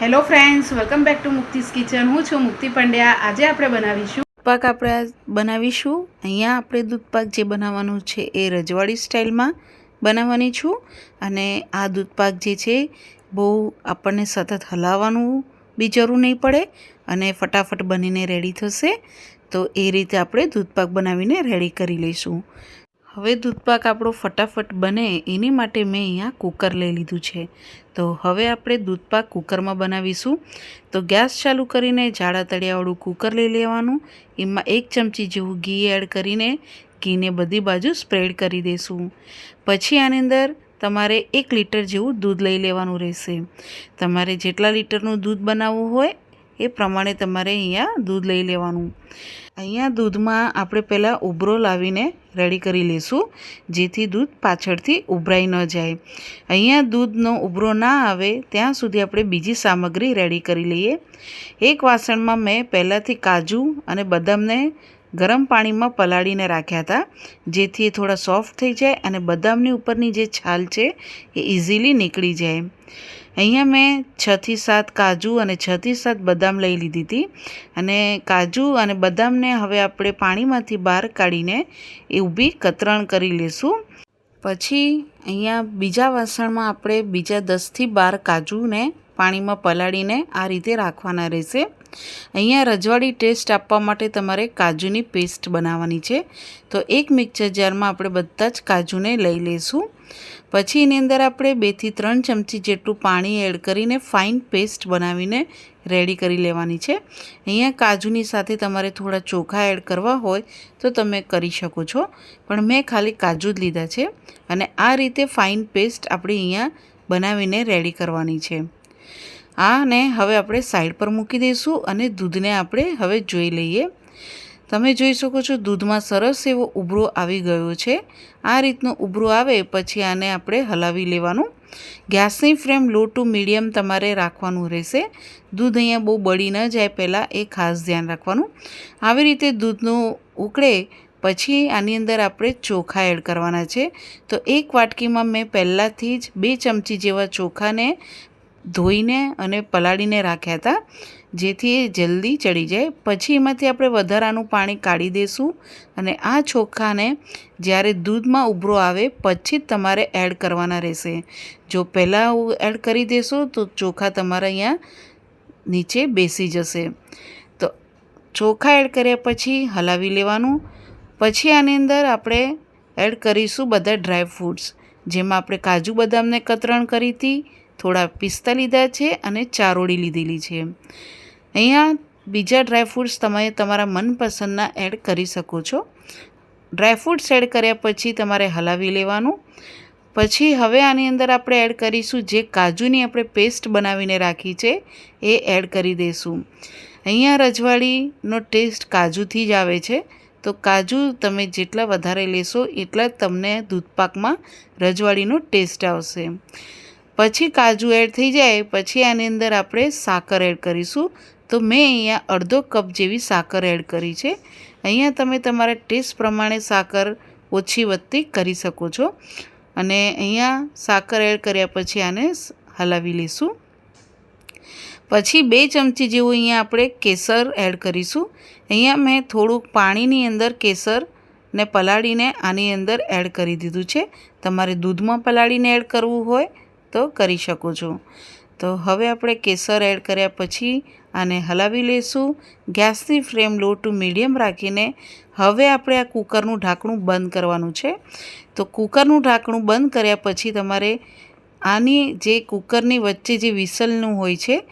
Hello friends welcome back to Mukti's kitchen હું છું મુક્તિ પંડ્યા. આજે આપણે બનાવીશું દૂધપાક આપણે બનાવીશું. અહીંયા આપણે દૂધપાક જે બનાવવાનું છે એ રજવાડી સ્ટાઇલમાં બનાવવાની છું. અને આ દૂધપાક જે છે, બહુ આપણને સતત હલાવવાનું બી જરૂર નહીં પડે અને ફટાફટ બનીને રેડી થશે. તો એ રીતે આપણે દૂધપાક બનાવીને રેડી કરી લઈશું. હવે દૂધપાક આપણો ફટાફટ બને એની માટે મેં અહીંયા કુકર લઈ લીધું છે. તો હવે આપણે દૂધપાક કુકરમાં બનાવીશું. તો ગેસ ચાલુ કરીને જાડા તળિયાવાળું કુકર લઈ લેવાનું. એમાં એક ચમચી જેવું ઘી એડ કરીને ઘીને બધી બાજુ સ્પ્રેડ કરી દઈશું પછી આની અંદર તમારે એક લીટર જેવું દૂધ લઈ લેવાનું રહેશે. તમારે જેટલા લીટરનું દૂધ બનાવવું હોય એ પ્રમાણે તમારે અહીંયા દૂધ લઈ લેવાનું. અહીંયા દૂધમાં આપણે પહેલાં ઉભરો લાવીને રેડી કરી લઈશું, જેથી દૂધ પાછળથી ઉભરાઈ ન જાય. અહીંયા દૂધનો ઉભરો ના આવે ત્યાં સુધી આપણે બીજી સામગ્રી રેડી કરી લઈએ. એક વાસણમાં મેં પહેલાંથી કાજુ અને બદામને ગરમ પાણીમાં પલાળીને રાખ્યા હતા, જેથી એ થોડા સોફ્ટ થઈ જાય અને બદામની ઉપરની જે છાલ છે એ ઇઝીલી નીકળી જાય. અહીંયા મેં છથી સાત કાજુ અને છથી સાત બદામ લઈ લીધી હતી. અને કાજુ અને બદામને હવે આપણે પાણીમાંથી બહાર કાઢીને એ ઊભી કતરણ કરી લઈશું પછી અહીંયા બીજા વાસણમાં આપણે બીજા દસથી બાર કાજુને પાણીમાં પલાળીને આ રીતે રાખવાના રહેશે. અહીંયા રજવાડી ટેસ્ટ આપવા માટે તમારે કાજુની પેસ્ટ બનાવવાની છે. તો એક મિક્સર જારમાં આપણે બધા જ કાજુને લઈ લઈશું. પછી એની અંદર આપણે બેથી ત્રણ ચમચી જેટલું પાણી એડ કરીને ફાઇન પેસ્ટ બનાવીને રેડી કરી લેવાની છે. અહીંયા કાજુની સાથે તમારે થોડા ચોખા એડ કરવા હોય તો તમે કરી શકો છો. પણ મેં ખાલી કાજુ જ લીધા છે. અને આ રીતે ફાઇન પેસ્ટ આપણે અહીંયા બનાવીને રેડી કરવાની છે. આને હવે આપણે સાઈડ પર મૂકી દઈશું અને દૂધને આપણે હવે જોઈ લઈએ. તમે જોઈ શકો છો દૂધમાં સરસ એવો ઉભરો આવી ગયો છે. આ રીતનો ઉભરો આવે પછી આને આપણે હલાવી લેવાનું. ગેસની ફ્લેમ લો ટુ મીડિયમ તમારે રાખવાનું રહેશે. દૂધ અહીંયા બહુ બળી ન જાય પહેલાં એ ખાસ ધ્યાન રાખવાનું. આવી રીતે દૂધનું ઉકળે પછી આની અંદર આપણે ચોખા એડ કરવાના છે. તો એક વાટકીમાં મેં પહેલાંથી જ બે ચમચી જેવા ચોખાને ધોઈને અને પલાળીને રાખ્યા હતા, જેથી એ જલ્દી ચડી જાય. પછી એમાંથી આપણે વધારાનું પાણી કાઢી દઈશું અને આ ચોખાને જ્યારે દૂધમાં ઉભરો આવે, પછી જ તમારે એડ કરવાના રહેશે. જો પહેલાં એડ કરી દેશો, તો ચોખા તમારા અહીંયા નીચે બેસી જશે. તો ચોખા એડ કર્યા પછી હલાવી લેવાનું. પછી આની અંદર આપણે એડ કરીશું બધા ડ્રાય ફ્રૂટ્સ, જેમાં આપણે કાજુ બદામને કતરણ કરી હતી થોડા પિસ્તા લીધા છે અને ચારોળી લીધેલી છે. અહીંયા બીજા ડ્રાયફ્રૂટ્સ તમે તમારા મનપસંદના એડ કરી શકો છો. ડ્રાયફ્રૂટ્સ એડ કર્યા પછી તમારે હલાવી લેવાનું. પછી હવે આની અંદર આપણે એડ કરીશું જે કાજુની આપણે પેસ્ટ બનાવીને રાખી છે, એ એડ કરી દઈશું અહીંયા રજવાડીનો ટેસ્ટ કાજુથી જ આવે છે. તો કાજુ તમે જેટલા વધારે લેશો એટલા તમને દૂધપાકમાં રજવાડીનો ટેસ્ટ આવશે. પછી કાજુ એડ થઈ જાય, પછી આની અંદર આપણે સાકર એડ કરીશું. તો મેં અહીંયા અડધો કપ જેવી સાકર એડ કરી છે. અહીંયા તમે તમારા ટેસ્ટ પ્રમાણે સાકર ઓછી વધતી કરી શકો છો. અને અહીંયા સાકર એડ કર્યા પછી આને હલાવી લઈશું પછી બે ચમચી જેવું અહીંયા આપણે કેસર એડ કરીશું. અહીંયા મેં થોડુંક પાણીની અંદર કેસર ને પલાળીને આની અંદર એડ કરી દીધું છે. તમારે દૂધમાં પલાળીને એડ કરવું હોય તો કરી શકો છો. તો હવે આપણે કેસર એડ કર્યા પછી આને હલાવી લઈશું. ગેસની ફ્લેમ લો ટુ મીડિયમ રાખીને હવે આપણે આ કૂકરનું ઢાંકણું બંધ કરવાનું છે. તો કૂકરનું ઢાંકણું બંધ કર્યા પછી તમારે આની જે કૂકરની વચ્ચે જે વિસલનું હોય છે,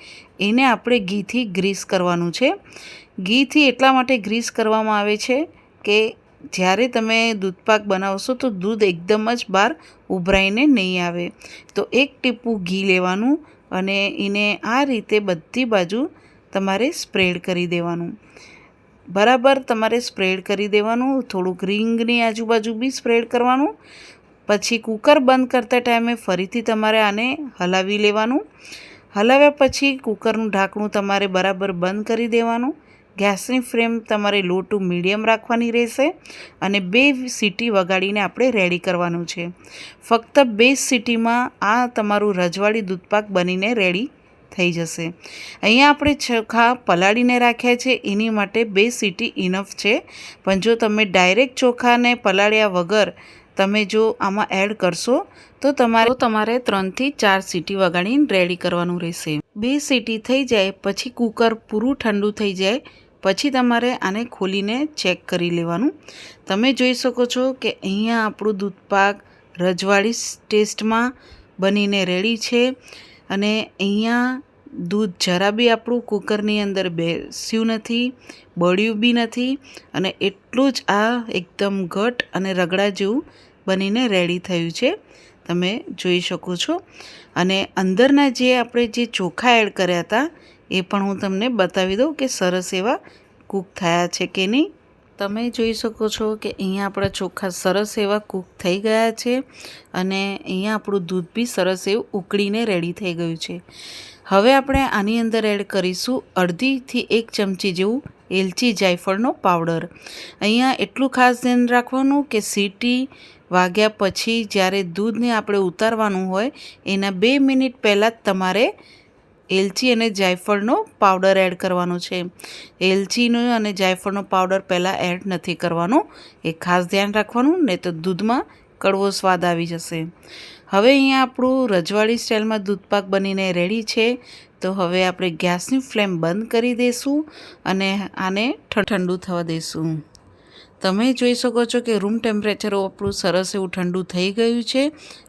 એને આપણે ઘીથી ગ્રીસ કરવાનું છે. ઘીથી એટલા માટે ગ્રીસ કરવામાં આવે છે કે જ્યારે તમે દૂધપાક બનાવશો તો દૂધ એકદમ જ બહાર ઉભરાઈને નહીં આવે. તો એક ટીપું ઘી લેવાનું અને એને આ રીતે બધી બાજુ તમારે સ્પ્રેડ કરી દેવાનું. બરાબર તમારે સ્પ્રેડ કરી દેવાનું, થોડુંક રિંગની આજુબાજુ બી સ્પ્રેડ કરવાનું. પછી કૂકર બંધ કરતા ટાઈમે ફરીથી તમારે આને હલાવી લેવાનું. હલાવ્યા પછી કૂકરનું ઢાંકણું તમારે બરાબર બંધ કરી દેવાનું. ગેસની ફ્લેમ તમારે લો ટુ મીડિયમ રાખવાની રહેશે અને બે સીટી વગાડીને આપણે રેડી કરવાનું છે. ફક્ત બે સીટીમાં આ તમારું રજવાડી દૂધપાક બનીને રેડી થઈ જશે. અહીંયા આપણે ચોખા પલાળીને રાખ્યા છે, એની માટે બે સીટી ઇનફ છે. પણ જો તમે ડાયરેક્ટ ચોખાને પલાળ્યા વગર તમે જો આમાં એડ કરશો, તો તમારે તમારે ત્રણથી ચાર સીટી વગાડીને રેડી કરવાનું રહેશે. બે સીટી થઈ જાય, પછી કુકર પૂરું ઠંડુ થઈ જાય પછી તમારે આને ખોલીને ચેક કરી લેવાનું. તમે જોઈ શકો છો કે અહીંયા આપણું દૂધપાક રજવાડી ટેસ્ટમાં બનીને રેડી છે અને અહીંયા દૂધ જરા બી આપણું કુકરની અંદર બેસ્યું નથી, બળ્યું બી નથી અને એટલું જ આ એકદમ ઘટ અને રગડા જેવું બનીને રેડી થયું છે. તમે જોઈ શકો છો. અને અંદરના જે આપણે જે ચોખા એડ કર્યા હતા એ પણ હું તમને બતાવી દઉં કે સરસ એવા કૂક થયા છે કે નહીં. તમે જોઈ શકો છો કે અહીંયા આપણા ચોખા સરસ એવા કૂક થઈ ગયા છે અને અહીંયા આપણું દૂધ બી સરસ એવું ઉકળીને રેડી થઈ ગયું છે. હવે આપણે આની અંદર એડ કરીશું અડધીથી એક ચમચી જેવું એલચી જાયફળનો પાવડર. અહીંયા એટલું ખાસ ધ્યાન રાખવાનું કે સીટી વાગ્યા પછી જ્યારે દૂધને આપણે ઉતારવાનું હોય એના બે મિનિટ પહેલાં જ તમારે એલચી અને જાયફળનો પાવડર એડ કરવાનો છે. એલચીનો અને જાયફળનો પાવડર પહેલાં એડ નથી કરવાનો. એ ખાસ ધ્યાન રાખવાનું, નહીં તો દૂધમાં કડવો સ્વાદ આવી જશે. હવે અહીંયા આપણું રજવાડી સ્ટાઇલમાં દૂધપાક બનીને રેડી છે. તો હવે આપણે ગેસની ફ્લેમ બંધ કરી દઈશું અને આને ઠંડુ થવા દઈશું. તમે જોઈ શકો છો કે રૂમ ટેમ્પરેચર આપણું સરસ એવું ઠંડુ થઈ ગયું છે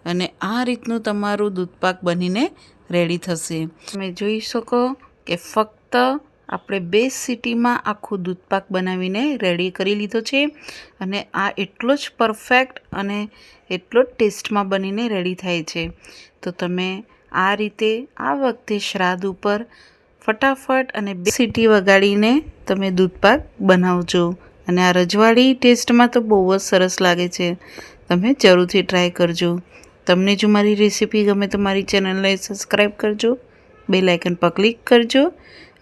અને આ રીતનું તમારું દૂધપાક બનીને રેડી થશે. તમે જોઈ શકો કે ફક્ત આપણે બે સિટીમાં આખું દૂધપાક બનાવીને રેડી કરી લીધો છે અને આ એટલો જ પરફેક્ટ અને એટલો જ ટેસ્ટમાં બનીને રેડી થાય છે. તો તમે આ રીતે આ વખતે શ્રાદ્ધ ઉપર ફટાફટ અને બે સીટી વગાડીને તમે દૂધપાક બનાવજો. અને આ રજવાડી ટેસ્ટમાં તો બહુ જ સરસ લાગે છે. તમે જરૂરથી ટ્રાય કરજો. તમને જો મારી રેસીપી ગમે તો મારી ચેનલને સબસ્ક્રાઈબ કરજો. બે લાઇકન પર ક્લિક કરજો.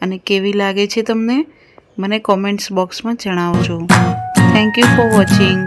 અને કેવી લાગે છે તમને, મને કોમેન્ટ્સ બોક્સમાં જણાવજો. Thank you for watching